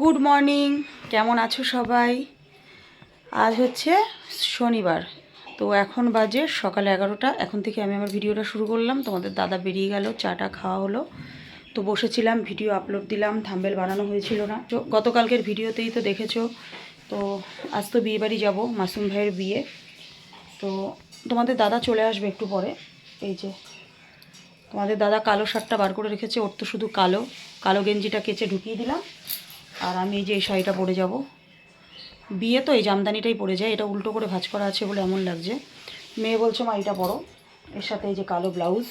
Good morning কেমন আছো সবাই? আজ হচ্ছে শনিবার। তো এখন বাজে সকাল এগারোটা। এখন থেকে আমি আমার ভিডিওটা শুরু করলাম। তোমাদের দাদা বেরিয়ে গেল, চাটা খাওয়া হলো। তো বসেছিলাম, ভিডিও আপলোড দিলাম থাম্বেল বানানো হয়েছিল না। তো গতকালকের ভিডিওতেই তো দেখেছ। তো আজ তো বিয়ে বাড়ি যাব, মাসুম ভাইয়ের বিয়ে। তো তোমাদের দাদা চলে আসবে একটু পরে। এই যে, তোমাদের দাদা কালো শার্টটা বার করে রেখেছে, ওর তো শুধু কালো। কালো গেঞ্জিটা কেচে ঢুকিয়ে দিলাম। আর আমি এই যে এই শাড়িটা পরে যাব। বিয়ে তো এই জামদানিটাই পরে যায়, এটা উল্টো করে ভাঁজ করা আছে বলে এমন লাগছে। মেয়ে বলছে, মা এটা পরো। এর সাথে এই যে কালো ব্লাউজ।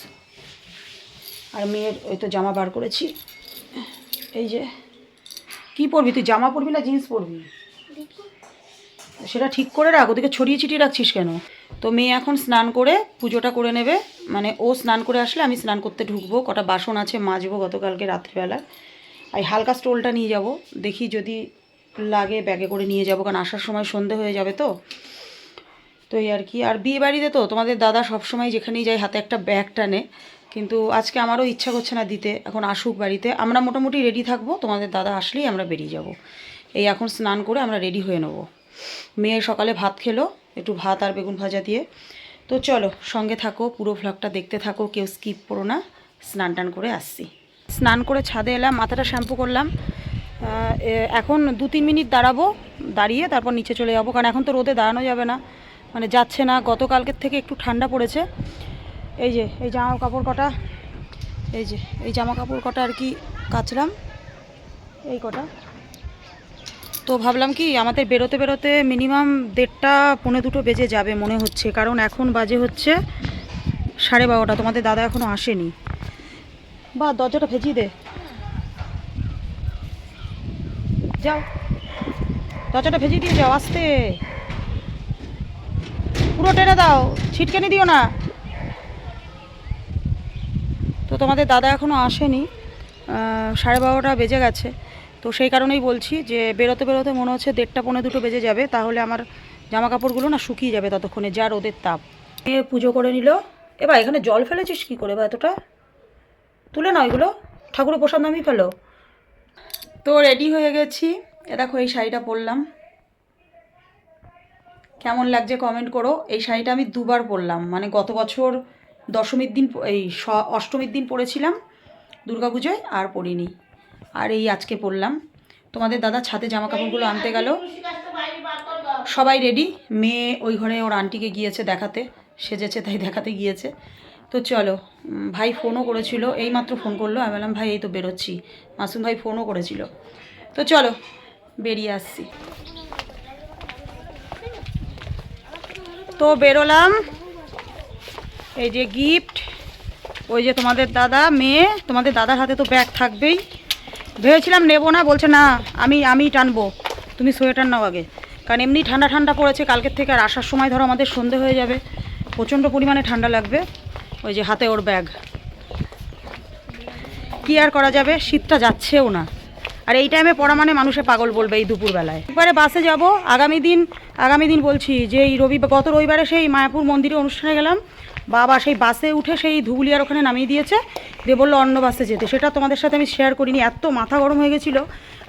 আর মেয়ের ওই তো জামা বার করেছি। এই যে, কি পরবি তুই, জামা পরবি না জিন্স পরবি? সেটা ঠিক করে রাখ, ওদিকে ছড়িয়ে ছিটিয়ে রাখছিস কেন? তো মেয়ে এখন স্নান করে পুজোটা করে নেবে। মানে ও স্নান করে আসলে আমি স্নান করতে ঢুকবো, কটা বাসন আছে মাজবো গতকালকে রাত্রিবেলা। এই হালকা স্টোলটা নিয়ে যাব। দেখি যদি লাগে ব্যাগে করে নিয়ে যাব, কারণ আসার সময় সন্ধে হয়ে যাবে তো। তো এই আর কি। আর বিয়ে বাড়িতে তো তোমাদের দাদা সবসময় যেখানেই যায় হাতে একটা ব্যাগ টানে। কিন্তু আজকে আমারও ইচ্ছা করছে না দিতে। এখন আসুক বাড়িতে। আমরা মোটামুটি রেডি থাকব। তোমাদের দাদা আসলেই আমরা বেরিয়ে যাব। এই এখন স্নান করে আমরা রেডি হয়ে নেব। মেয়ে সকালে ভাত খেলো, একটু ভাত আর বেগুন ভাজা দিয়ে। তো চলো সঙ্গে থাকো, পুরো ভ্লগটা দেখতে থাকো, কেউ স্কিপ করো না। স্নান টান করে আসছি। স্নান করে ছাদে এলাম, মাথাটা শ্যাম্পু করলাম। এখন দু তিন মিনিট দাঁড়াবো, দাঁড়িয়ে তারপর নিচে চলে যাব, কারণ এখন তো রোদে দাঁড়ানো যাবে না। মানে যাচ্ছে না, গতকালকের থেকে একটু ঠান্ডা পড়েছে। এই যে, এই জামা কাপড় কটা, এই যে, এই জামা কাপড় কটা আর কি কাচলাম, এই কটা। তো ভাবলাম কি, আমাদের বেরোতে বেরোতে মিনিমাম দেড়টা, পৌনে দুটো বেজে যাবে মনে হচ্ছে, কারণ এখন বাজে হচ্ছে সাড়ে বারোটা, তোমাদের দাদা এখনও আসেনি। বা দরজাটা ভেজিয়ে দে। যাও। দরজাটা ভেজিয়ে দিয়ে যাও, আসতে। পুরো টেনে দাও, ছিটকেনি দিও না। তো তোমাদের দাদা এখনও আসেনি। সাড়ে বারোটা বেজে গেছে। তো সেই কারণেই বলছি যে, বেরোতে বেরোতে মনে হচ্ছে দেড়টা পৌনে দুটো বেজে যাবে। তাহলে আমার জামা কাপড়গুলো না শুকিয়ে যাবে ততক্ষণে যা রোদের তাপ। পুজো করে নিল। এবার এখানে জল ফেলেছিস কী করে বা এতটা? তুলে না ওইগুলো ঠাকুরের প্রসাদ নামিয়ে ফেলো। তো রেডি হয়ে গেছি। এ দেখো এই শাড়িটা পরলাম। কেমন লাগছে কমেন্ট করো। এই শাড়িটা আমি দুবার পরলাম। মানে গত বছর দশমীর দিন এই অষ্টমীর দিন পরেছিলাম দুর্গাপুজোয় আর পরিনি। আর এই আজকে পরলাম। তোমাদের দাদা ছাদে জামা কাপড়গুলো আনতে গেল। সবাই রেডি মেয়ে ওই ঘরে ওর আন্টিকে গিয়েছে দেখাতে। সেজেছে, তাই দেখাতে গিয়েছে। তো চলো ভাই ফোনও করেছিল, এইমাত্র ফোন করল, আমি বললাম, ভাই, এই তো বেরোচ্ছি। মাসুম ভাই ফোনও করেছিল। তো চলো, বেরিয়ে আসছি। তো বেরোলাম, এই যে গিফট ওই যে তোমাদের দাদা, মেয়ে, তোমাদের দাদার হাতে তো ব্যাগ থাকবেই। ভেবেছিলাম নেব না, বলছে, না, আমি আমি টানবো, তুমি সোয়েটার নাও আগে। কারণ এমনি ঠান্ডা ঠান্ডা পড়েছে, কালকের থেকে আর আসার সময় ধরো আমাদের সন্ধে হয়ে যাবে, প্রচণ্ড পরিমাণে ঠান্ডা লাগবে। ওই যে হাতে ওর ব্যাগ। কি আর করা যাবে? শীতটা যাচ্ছেও না। আর এই টাইমে পড়া মানে মানুষে পাগল বলবে এই দুপুরবেলায়। এবারে বাসে যাব। আগামী দিন আগামী দিন বলছি, যে এই রবি গত রবিবারে সেই মায়াপুর মন্দিরে অনুষ্ঠানে গেলাম। বাবা সেই বাসে উঠে সেই ধুবুলিয়ার ওখানে নামিয়ে দিয়েছে। দিয়ে বলল, অন্য বাসে যেতে। সেটা তোমাদের সাথে আমি শেয়ার করিনি। এত মাথা গরম হয়ে গেছিল।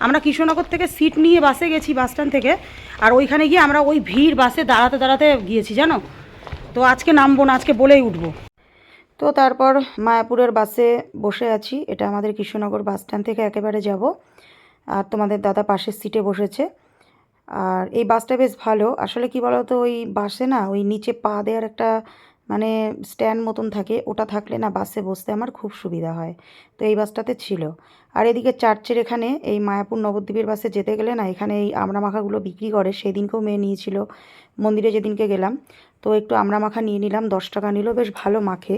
আমরা কৃষ্ণনগর থেকে সিট নিয়ে বাসে গেছি বাস স্ট্যান্ড থেকে। আর ওইখানে গিয়ে আমরা ওই ভিড় বাসে দাঁড়াতে দাঁড়াতে গিয়েছি, জানো? তো আজকে নামবো না, আজকে বলেই উঠবো। তো তারপর মায়াপুরের বাসে বসে আছি। এটা আমাদের কৃষ্ণনগর বাস স্ট্যান্ড থেকে একেবারে যাব। আর তোমাদের দাদা পাশের সিটে বসেছে। আর এই বাসটা বেশ ভালো। আসলে কি বলো তো ওই বাসে না, ওই নিচে পা দেওয়ার একটা মানে স্ট্যান্ড মতন থাকে। ওটা থাকলে না বাসে বসতে আমার খুব সুবিধা হয়। তো এই বাসটাতে ছিল। আর এদিকে চার্চের এখানে এই মায়াপুর নবদ্বীপের বাসে যেতে গেলে না, এখানে এই আমড়া মাখাগুলো বিক্রি করে। সেদিনকেও মেয়ে নিয়েছিল। মন্দিরে যেদিনকে গেলাম। তো একটু আমরা মাখা নিয়ে নিলাম, দশ টাকা নিল, বেশ ভালো মাখে।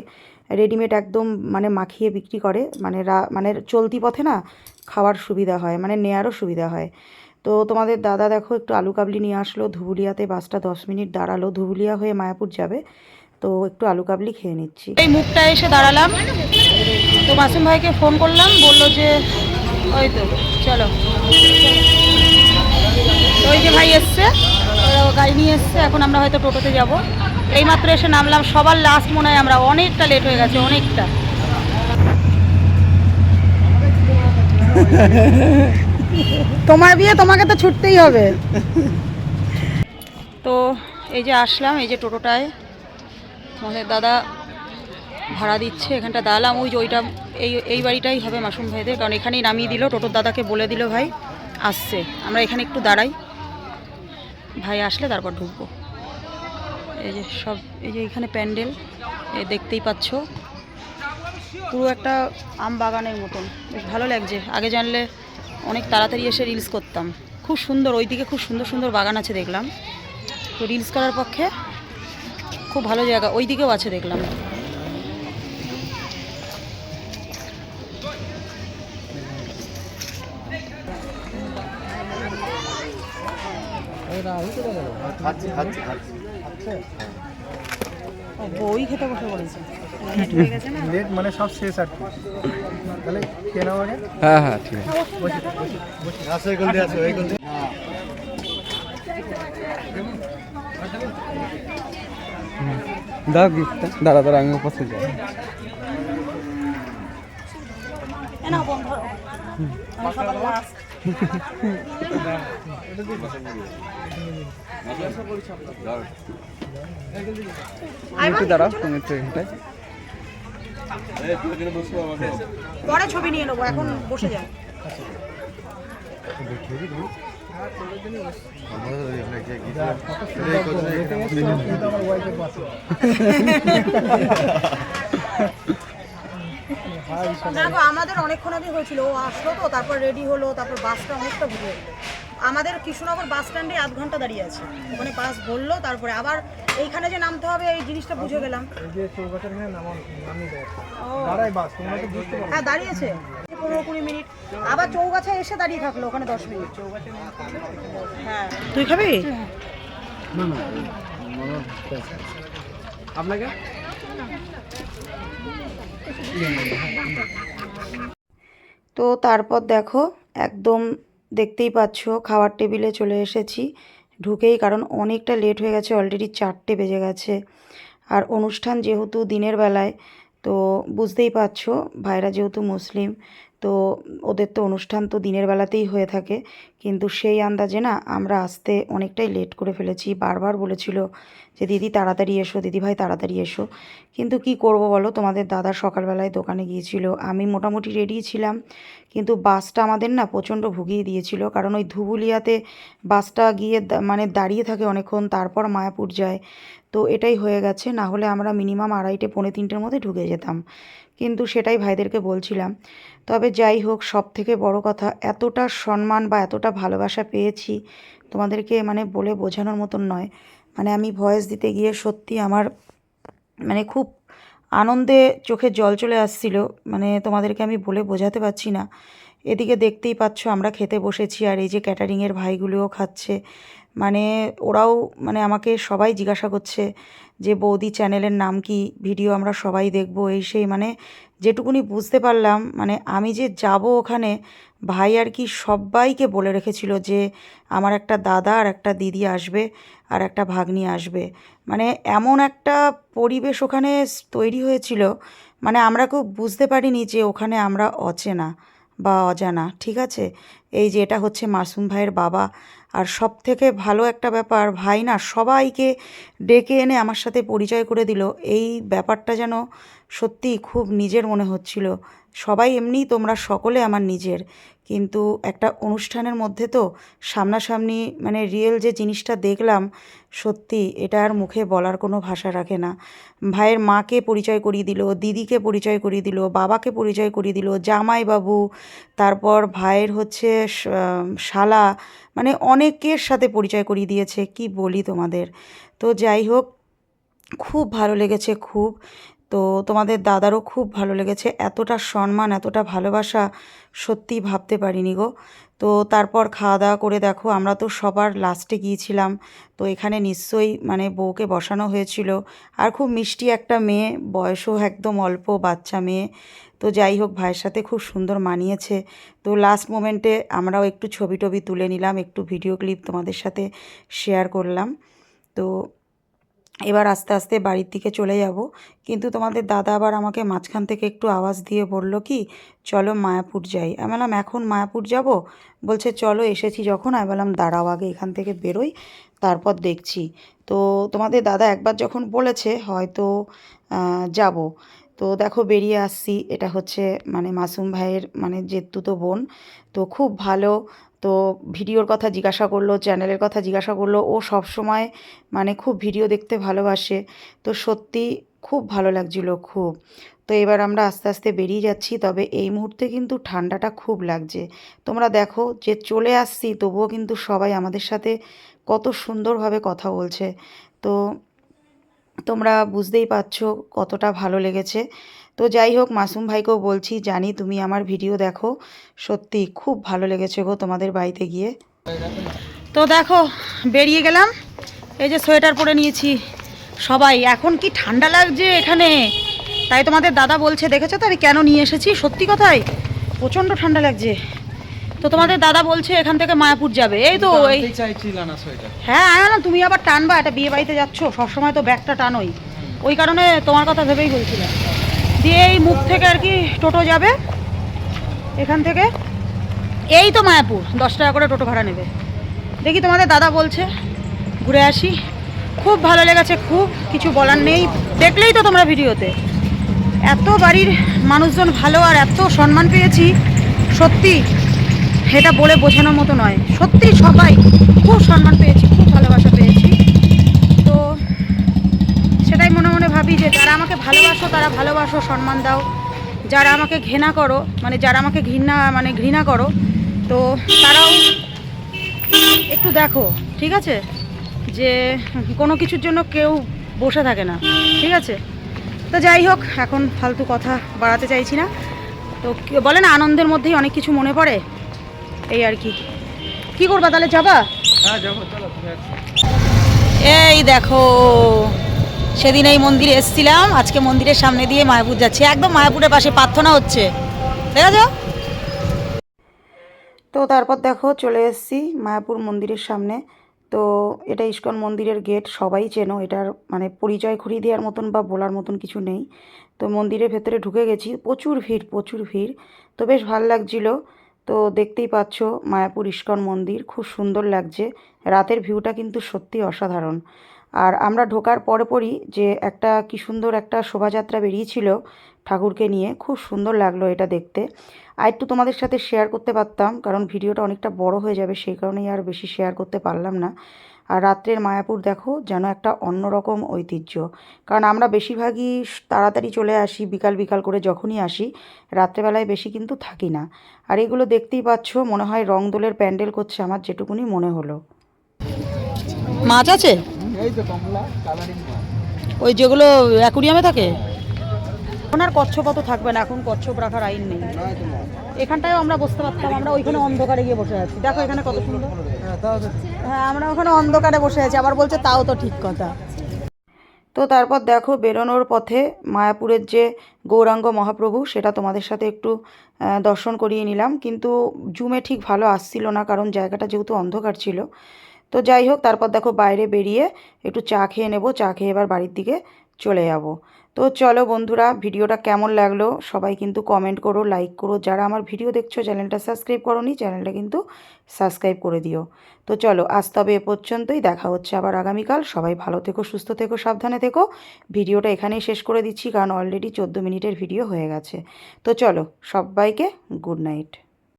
রেডিমেড একদম মানে মাখিয়ে বিক্রি করে মানে রা মানে চলতি পথে না খাওয়ার সুবিধা হয় মানে নেয়ারও সুবিধা হয়। তো তোমাদের দাদা দেখো একটু আলু কাবলি নিয়ে আসলো, ধুবুলিয়াতে বাসটা দশ মিনিট দাঁড়াল, ধুবুলিয়া হয়ে মায়াপুর যাবে। তো একটু আলু কাবলি খেয়ে নিচ্ছি। এই মুখটা এসে দাঁড়ালাম। তো মাসুম ভাইকে ফোন করলাম, বলল যে, ওই তো, চলো। ওই যে ভাই এসছে। গাড়ি নিয়ে এসছে এখন আমরা হয়তো টোটোতে যাব। এইমাত্র এসে নামলাম সবার লাস্ট মনে হয় আমরা অনেকটা লেট হয়ে গেছে অনেকটা। তোমার বিয়ে তোমাকে তো ছুটতেই হবে। তো এই যে আসলাম এই যে টোটোটায়। আমাদের দাদা ভাড়া দিচ্ছে এখানটা দাঁড়ালাম ওই যে ওইটা এই এই বাড়িটাই হবে মাসুম ভাইদের কারণ এখানেই নামিয়ে দিল। টোটোর দাদাকে বলে দিল ভাই আসছে। আমরা এখানে একটু দাঁড়াই। ভাই আসলে তারপর ঢুকবো। এই যে সব, এই যে এখানে প্যান্ডেল, এ দেখতেই পাচ্ছ। পুরো একটা আম বাগানের মতন। বেশ ভালো লাগছে। আগে জানলে অনেক তাড়াতাড়ি এসে রিলস করতাম। খুব সুন্দর, ওইদিকে খুব সুন্দর সুন্দর বাগান আছে দেখলাম। তো রিলস করার পক্ষে খুব ভালো জায়গা ওই দিকেও আছে দেখলাম। বই খেতে বসে পড়েছে। লেট গেছে না লেট মানে সব শেষ আর কি। তাহলে কে নাও আগে। হ্যাঁ হ্যাঁ ঠিক আছে। আসো এই গন্ডে আসো এই গন্ডে দাও গিফটটা দাঁড়া দাঁড়া আমি উপস্থিত যাই। এ বন্ধ। আমি সবার last। একটু দাঁড়াও তুমি একটু এখানটায়। পরে ছবি নিয়ে নেব এখন বসে যাও কিন্তু আমার দেখো আমাদের অনেকক্ষণ আগে হয়েছিল ও আসলো তো তারপর রেডি হলো তারপর বাসটা অনেকটা ঘুরে আমাদের কৃষ্ণনগর বাস স্ট্যান্ডে আধ ঘণ্টা দাঁড়িয়ে আছে ওখানে বাস বলল তারপরে আবার এইখানে যে নামতে হবে এই জিনিসটা বুঝে গেলাম হ্যাঁ দাঁড়িয়েছে পনেরো কুড়ি মিনিট আবার চৌগাছা এসে দাঁড়িয়ে থাকল ওখানে দশ মিনিট হ্যাঁ তুই খাবি আপনাকে তো তারপর দেখো, একদম দেখতেই পাচ্ছ খাওয়ার টেবিলে চলে এসেছি। ঢুকেই কারণ অনেকটা লেট হয়ে গেছে অলরেডি চারটে বেজে গেছে। আর অনুষ্ঠান যেহেতু দিনের বেলায়, তো বুঝতেই পারছ, ভাইরা যেহেতু মুসলিম, তো ওদের তো অনুষ্ঠান তো দিনের বেলাতেই হয়ে থাকে। কিন্তু সেই আন্দাজে না আমরা আসতে অনেকটাই লেট করে ফেলেছি। বারবার বলেছিল যে, দিদি, তাড়াতাড়ি এসো, দিদি ভাই, তাড়াতাড়ি এসো। কিন্তু কি করব বলো? তোমাদের দাদা সকালবেলায় দোকানে গিয়েছিল। আমি মোটামুটি রেডি ছিলাম, কিন্তু বাসটা আমাদের না প্রচণ্ড ভুগিয়ে দিয়েছিল। কারণ ওই ধুবুলিয়াতে বাসটা গিয়ে মানে দাঁড়িয়ে থাকে অনেকক্ষণ, তারপর মায়াপুর যায়। তো এটাই হয়ে গেছে, না হলে আমরা মিনিমাম আড়াইটে, পৌনে তিনটের মধ্যে ঢুকে যেতাম। কিন্তু সেটাই ভাইদেরকে বলছিলাম। তবে যাই হোক সব থেকে বড় কথা, এতটা সম্মান বা এতটা ভালোবাসা পেয়েছি। তোমাদেরকে মানে বলে বোঝানোর মতন নয়। মানে আমি ভয়েস দিতে গিয়ে সত্যি আমার মানে খুব আনন্দে চোখে জল চলে আসছিল। মানে তোমাদেরকে আমি বলে বোঝাতে পারছি না। এদিকে দেখতেই পাচ্ছ আমরা খেতে বসেছি আর এই যে ক্যাটারিংয়ের ভাইগুলোও খাচ্ছে। মানে ওরাও মানে আমাকে সবাই জিজ্ঞাসা করছে যে, বৌদি চ্যানেলের নাম কি? ভিডিও আমরা সবাই দেখব। এই সেই মানে যেটুকুনি বুঝতে পারলাম মানে আমি যে যাব ওখানে, ভাই আর কি সবাইকে বলে রেখেছিল যে, আমার একটা দাদা আর একটা দিদি আসবে আর একটা ভাগ্নি আসবে। মানে এমন একটা পরিবেশ ওখানে তৈরি হয়েছিল মানে আমরা খুব বুঝতে পারিনি যে ওখানে আমরা অচেনা। বা অজানা, ঠিক আছে? এই যে এটা হচ্ছে মাসুম ভাইয়ের বাবা। আর সব থেকে ভালো একটা ব্যাপার, ভাই না সবাইকে ডেকে এনে আমার সাথে পরিচয় করে দিল। এই ব্যাপারটা যেন সত্যি খুব নিজের মনে হচ্ছিল। সবাই এমনি তোমরা সকলে আমার নিজের। কিন্তু একটা অনুষ্ঠানের মধ্যে তো সামনাসামনি মানে রিয়েল যে জিনিসটা দেখলাম, সত্যি এটা আর মুখে বলার কোনো ভাষা রাখে না। ভাইয়ের মাকে পরিচয় করিয়ে দিল, দিদিকে পরিচয় করিয়ে দিল, বাবাকে পরিচয় করিয়ে দিল, জামাইবাবু, তারপর ভাইয়ের হচ্ছে শালা মানে অনেকের সাথে পরিচয় করিয়ে দিয়েছে, কি বলি তোমাদের? তো যাই হোক, খুব ভালো লেগেছে, খুব। তো তোমাদের দাদারও খুব ভালো লেগেছে। এতটা সম্মান, এতটা ভালোবাসা সত্যি ভাবতে পারিনি গো। তো তারপর খাওয়া দাওয়া করে দেখো, আমরা তো সবার লাস্টে গিয়েছিলাম। তো এখানে নিশ্চয়ই মানে বউকে বসানো হয়েছিল। আর খুব মিষ্টি একটা মেয়ে, বয়সও একদম অল্প বাচ্চা মেয়ে। তো যাই হোক, ভাইয়ের সাথে খুব সুন্দর মানিয়েছে। তো লাস্ট মোমেন্টে আমরাও একটু ছবি টবি তুলে নিলাম, একটু ভিডিও ক্লিপ তোমাদের সাথে শেয়ার করলাম। তো এবার আস্তে আস্তে বাড়ির দিকে চলে যাব। কিন্তু তোমাদের দাদা আবার আমাকে মাঝখান থেকে একটু আওয়াজ দিয়ে বলল কি, চলো মায়াপুর যাই। আমি বললাম, এখন মায়াপুর যাব? বলছে, চলো, এসেছি যখন। আমি বললাম, দাঁড়াও আগে, এখান থেকে বেরোই, তারপর দেখছি। তো তোমাদের দাদা একবার যখন বলেছে, হয়তো যাব। তো দেখো বেরিয়ে আসছি। এটা হচ্ছে মানে মাসুম ভাইয়ের মানে জেত্তুতো বোন। তো খুব ভালো। তো ভিডিওর কথা জিজ্ঞাসা করল, চ্যানেলের কথা জিজ্ঞাসা করল। ও সব সময় মানে খুব ভিডিও দেখতে ভালোবাসে। তো সত্যি খুব ভালো লাগছিল খুব। তো এবার আমরা আস্তে আস্তে বেরিয়ে যাচ্ছি। তবে এই মুহূর্তে কিন্তু ঠান্ডাটা খুব লাগছে। তোমরা দেখো যে চলে আসছি, তবুও কিন্তু সবাই আমাদের সাথে কত সুন্দরভাবে কথা বলছে। তো তোমরা বুঝতেই পারছ কতটা ভালো লেগেছে। তো যাই হোক, মাসুম ভাইকেও বলছি, জানি তুমি আমার ভিডিও দেখো। সত্যি খুব ভালো লেগেছে গো তোমাদের বাড়িতে গিয়ে। তো দেখো, বেরিয়ে গেলাম। এই যে সোয়েটার পরে নিয়েছি সবাই। এখন কি ঠান্ডা লাগছে এখানে? তাই তোমাদের দাদা বলছে, দেখেছ তো, আমি কেন নিয়ে এসেছি? সত্যি কথাই? প্রচণ্ড ঠান্ডা লাগছে। তো তোমাদের দাদা বলছে এখান থেকে মায়াপুর যাবে। এই তো সোয়েটার। হ্যাঁ আমি না তুমি আবার টানবা এটা বিয়ে বাড়িতে যাচ্ছ সবসময় তো ব্যাগটা টানোই। ওই কারণে তোমার কথা ভেবেই বলছিলাম। দিয়ে এই মুখ থেকে আর কি টোটো যাবে এখান থেকে। এই তো মায়াপুর দশ টাকা করে টোটো ভাড়া নেবে। দেখি তোমাদের দাদা বলছে ঘুরে আসি। খুব ভালো লেগেছে খুব কিছু বলার নেই। দেখলেই তো তোমরা ভিডিওতে। এত বাড়ির মানুষজন ভালো আর এত সম্মান পেয়েছি সত্যি। এটা বলে বোঝানোর মতো নয়। সত্যি সবাই খুব সম্মান পেয়েছি, খুব ভালোবাসা পেয়েছি। তো সেটাই মনে মনে ভাবি যে যারা আমাকে ভালোবাসো, তারা ভালোবাসো, সম্মান দাও। যারা আমাকে ঘৃণা করো মানে যারা আমাকে ঘৃণা মানে ঘৃণা করো, তো তারাও একটু দেখো, ঠিক আছে? যে কোনো কিছুর জন্য কেউ বসে থাকে না, ঠিক আছে? তো যাই হোক, এখন ফালতু কথা বাড়াতে চাইছি না। তো বলে না, আনন্দের মধ্যেই অনেক কিছু মনে পড়ে। এই আর কি। কি করবা তাহলে যাবা? হ্যাঁ যাব চলো তুমি আসো। এই দেখো সেদিন এই মন্দিরে এসেছিলাম আজকে মন্দিরের সামনে দিয়ে মায়াপুর যাচ্ছি। একদম মায়াপুরের পাশে প্রার্থনা হচ্ছে। দেখা যাও তো তারপর দেখো চলে এসেছি মায়াপুর মন্দিরের সামনে। তো এটা ইস্কন মন্দিরের গেট সবাই চেনো এটার মানে পরিচয় ঘুরিয়ে দেওয়ার মতন বা বলার মতন কিছু নেই। তো মন্দিরের ভেতরে ঢুকে গেছি প্রচুর ভিড় প্রচুর ভিড়। তো বেশ ভালো লাগছিল। তো দেখতেই পাচ্ছ মায়াপুর ইস্কন মন্দির, খুব সুন্দর লাগছে। রাতের ভিউটা কিন্তু সত্যি অসাধারণ। আর আমরা ঢোকার পরে পরই যে একটা কি সুন্দর একটা শোভাযাত্রা বেরিয়েছিল ঠাকুরকে নিয়ে, খুব সুন্দর লাগল এটা দেখতে। আর একটু তোমাদের সাথে শেয়ার করতে পারতাম, কারণ ভিডিওটা অনেকটা বড় হয়ে যাবে, সেই কারণেই আর বেশি শেয়ার করতে পারলাম না। আর রাত্রের মায়াপুর দেখো যেন একটা অন্যরকম ঐতিহ্য। কারণ আমরা বেশিরভাগই তাড়াতাড়ি চলে আসি বিকাল বিকাল করে যখনই আসি রাত্রেবেলায় বেশি কিন্তু থাকি না। আর এগুলো দেখতেই পাচ্ছ মনে হয় রং দোলের প্যান্ডেল করছে আমার যেটুকুনি মনে হলো। মাছ আছে? এই তো কমলা কালারিং ওই যেগুলো অ্যাকুরিয়ামে থাকে? এখন আর কচ্ছপ অত থাকবে না এখন কচ্ছপ রাখার আইন নেই। এখানটায় আমরা বসতে পারতাম আমরা ওইখানে অন্ধকারে গিয়ে বসে আছি। দেখো এখানে কত সুন্দর। হ্যাঁ আমরা ওখানে অন্ধকারে বসে আছি। আবার বলছে তাও তো ঠিক কথা। তো তারপর দেখো বেরোনোর পথে মায়াপুরের যে গৌরাঙ্গ মহাপ্রভু, সেটা তোমাদের সাথে একটু দর্শন করিয়ে নিলাম। কিন্তু জুমে ঠিক ভালো আসছিল না, কারণ জায়গাটা যেহেতু অন্ধকার ছিল। তো যাই হোক, তারপর দেখো বাইরে বেরিয়ে একটু চা খেয়ে নেব। চা খেয়ে এবার বাড়ির দিকে চলে যাব। তো চলো বন্ধুরা, ভিডিওটা কেমন লাগল সবাই কিন্তু কমেন্ট করো লাইক করো। যারা আমার ভিডিও দেখছ, চ্যানেলটা সাবস্ক্রাইব করোনি, চ্যানেলটা কিন্তু সাবস্ক্রাইব করে দিও। তো চলো, আজ তবে এ পর্যন্তই। দেখা হচ্ছে আবার আগামীকাল। সবাই ভালো থেকো, সুস্থ থেকো, সাবধানে থেকো। ভিডিওটা এখানেই শেষ করে দিচ্ছি, কারণ অলরেডি চোদ্দ মিনিটের ভিডিও হয়ে গেছে। তো চলো, সবাইকে গুড নাইট